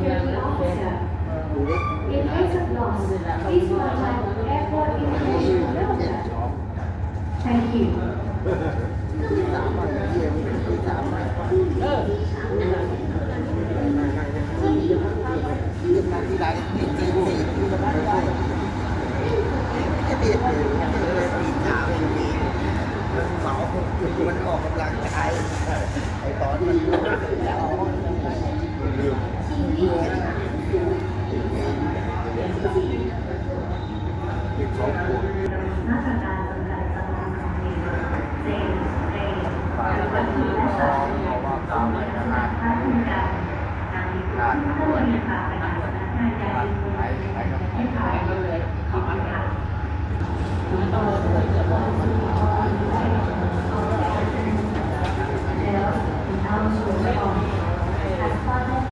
security officer. In case of loss, please contact Airport Information Center. Thank you. สามวันเยี่ยมสามวันเออมาที่ไรตีตีตีจะเบียดเลยปีนขาเป็นปีเสามันออกกำลังกายไอ้ตอนมันจะออกลื มอีกสองคนมาตรการจำกัดจำนวนของเด็เด็กเด็กการบันทึกและสารถ้าคุณการการมีการถ้ามีการไปหาพนักงานการบินให้ขายเลยขอบคุณค่ะ